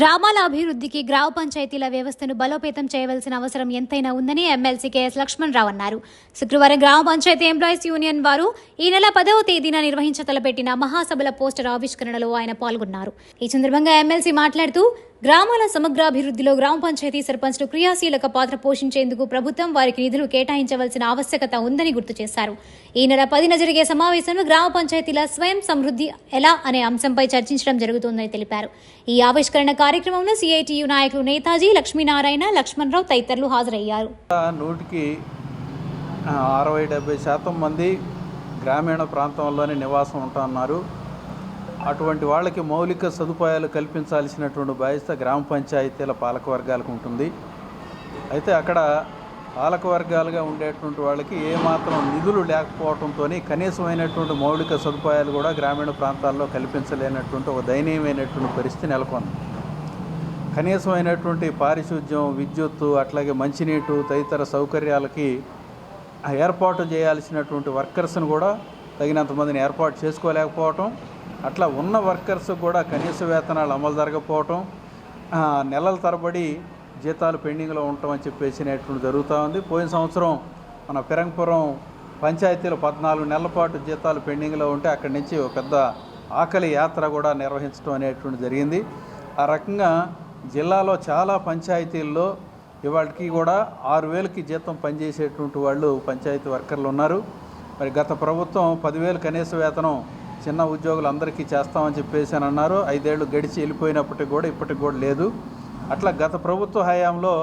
గ్రామాల అభివృద్ధికి గ్రామ పంచాయతీల వ్యవస్థను బలోపేతం చేయవలసిన అవసరం ఎంతైనా ఉందని ఎమ్మెల్సీ కెఎస్ లక్ష్మణ్ రావు అన్నారు. శుక్రవారం గ్రామ పంచాయతీ ఎంప్లాయీస్ యూనియన్ వారు ఈ నెల పదవ తేదీన నిర్వహించ తలపెట్టిన మహాసభల పోస్టర్ ఆవిష్కరణలో ఆయన పాల్గొన్నారు. ఈ సందర్భంగా ఎమ్మెల్సీ మాట్లాడుతూ గ్రామాల సమగ్రాభివృద్ధిలో గ్రామ పంచాయతీ సర్పంచ్లు క్రియాశీలక పాత్ర పోషించేందుకు ప్రభుత్వం వారికి నిధులు కేటాయించవలసిన ఆవశ్యకత ఉందని గుర్తు చేశారు. ఈ నెల పదిన జరిగే సమావేశంలో గ్రామ పంచాయతీల స్వయం సమృద్ధి ఎలా అనే అంశంపై చర్చించడం జరుగుతుందని తెలిపారు. ఈ ఆవిష్కరణ కార్యక్రమంలో సిఐటియు నాయకులు నేతాజీ లక్ష్మీనారాయణ లక్ష్మణరావు తదితరులు హాజరయ్యారు. నూటికి అరవై డెబ్బై శాతం మంది గ్రామీణ ప్రాంతంలోనే నివాసం ఉంటున్నారు అటువంటి వాళ్ళకి మౌలిక సదుపాయాలు కల్పించాల్సినటువంటి బాధ్యత గ్రామ పంచాయతీల పాలక వర్గాలకు ఉంటుంది. అయితే అక్కడ పాలక వర్గాలుగా ఉండేటువంటి వాళ్ళకి ఏమాత్రం నిధులు లేకపోవడంతో కనీసమైనటువంటి మౌలిక సదుపాయాలు కూడా గ్రామీణ ప్రాంతాల్లో కల్పించలేనటువంటి ఒక దయనీయమైనటువంటి పరిస్థితి నెలకొంది. కనీసమైనటువంటి పారిశుద్ధ్యం విద్యుత్తు అట్లాగే మంచినీటు తదితర సౌకర్యాలకి ఏర్పాటు చేయాల్సినటువంటి వర్కర్స్ను కూడా తగినంత మందిని ఏర్పాటు చేసుకోలేకపోవటం అట్లా ఉన్న వర్కర్స్ కూడా కనీస వేతనాలు అమలు జరగకపోవటం నెలల తరబడి జీతాలు పెండింగ్లో ఉండటం అని చెప్పేసినటువంటి జరుగుతూ ఉంది. పోయిన సంవత్సరం మన పిరంగపురం పంచాయతీలో పద్నాలుగు నెలల పాటు జీతాలు పెండింగ్లో ఉంటే అక్కడి నుంచి ఒక పెద్ద ఆకలి యాత్ర కూడా నిర్వహించడం అనేటువంటి జరిగింది. ఆ రకంగా జిల్లాలో చాలా పంచాయతీల్లో ఇవాళకి కూడా ఆరు వేలకి జీతం పనిచేసేటువంటి వాళ్ళు పంచాయతీ వర్కర్లు ఉన్నారు. మరి గత ప్రభుత్వం పదివేలు కనీస వేతనం చిన్న ఉద్యోగులు అందరికీ చేస్తామని చెప్పేసి అని అన్నారు. ఐదేళ్ళు గడిచి వెళ్ళిపోయినప్పటికి కూడా ఇప్పటికి కూడా లేదు. అట్లా గత ప్రభుత్వ హయాంలో